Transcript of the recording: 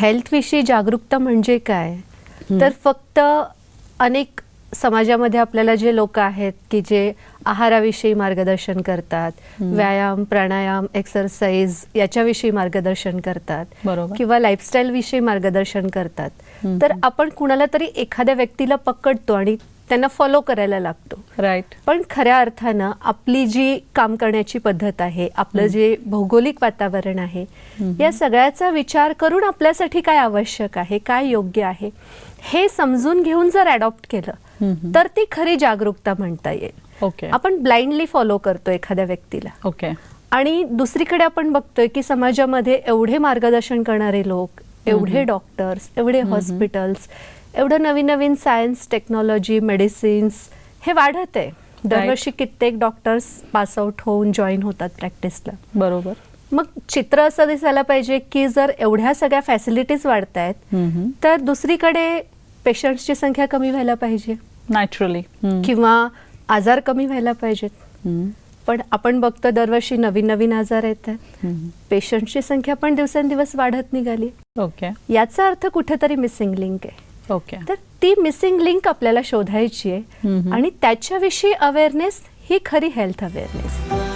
हेल्थविषयी जागरूकता म्हणजे काय? तर फक्त अनेक समाजामध्ये आपल्याला जे लोक आहेत की जे आहाराविषयी मार्गदर्शन करतात व्यायाम प्राणायाम एक्सरसाइज याच्याविषयी मार्गदर्शन करतात बरोबर. किंवा लाईफस्टाईल विषयी मार्गदर्शन करतात. तर आपण कुणाला तरी एखाद्या व्यक्तीला पकडतो आणि त्यांना फॉलो करायला लागतो. राईट पण खऱ्या अर्थानं आपली जी काम करण्याची पद्धत आहे आपलं जे भौगोलिक वातावरण आहे या सगळ्याचा विचार करून आपल्यासाठी काय आवश्यक आहे काय योग्य आहे हे समजून घेऊन जर अडॉप्ट केलं तर ती खरी जागरूकता म्हणता येईल. ओके आपण ब्लाइंडली फॉलो करतो एखाद्या व्यक्तीला. ओके आणि दुसरीकडे आपण बघतोय की समाजामध्ये एवढे मार्गदर्शन करणारे लोक एवढे डॉक्टर्स एवढे हॉस्पिटल्स एवढं नवीन नवीन सायन्स टेक्नॉलॉजी मेडिसिन्स हे वाढत आहे. दरवर्षी कित्येक डॉक्टर्स पास आउट होऊन जॉईन होतात प्रॅक्टिसला बरोबर. मग चित्र असं दिसायला पाहिजे की जर एवढ्या सगळ्या फॅसिलिटीज वाढत आहेत. तर दुसरीकडे पेशंट्सची संख्या कमी व्हायला पाहिजे. नॅचरली किंवा आजार कमी व्हायला पाहिजेत. पण आपण बघतो दरवर्षी नवीन नवीन आजार येतात पेशंटची संख्या पण दिवसेंदिवस वाढत निघाली. ओके. याचा अर्थ कुठेतरी मिसिंग लिंक आहे. ओके. तर ती मिसिंग लिंक आपल्याला शोधायची आहे. आणि त्याच्याविषयी अवेअरनेस ही खरी हेल्थ अवेअरनेस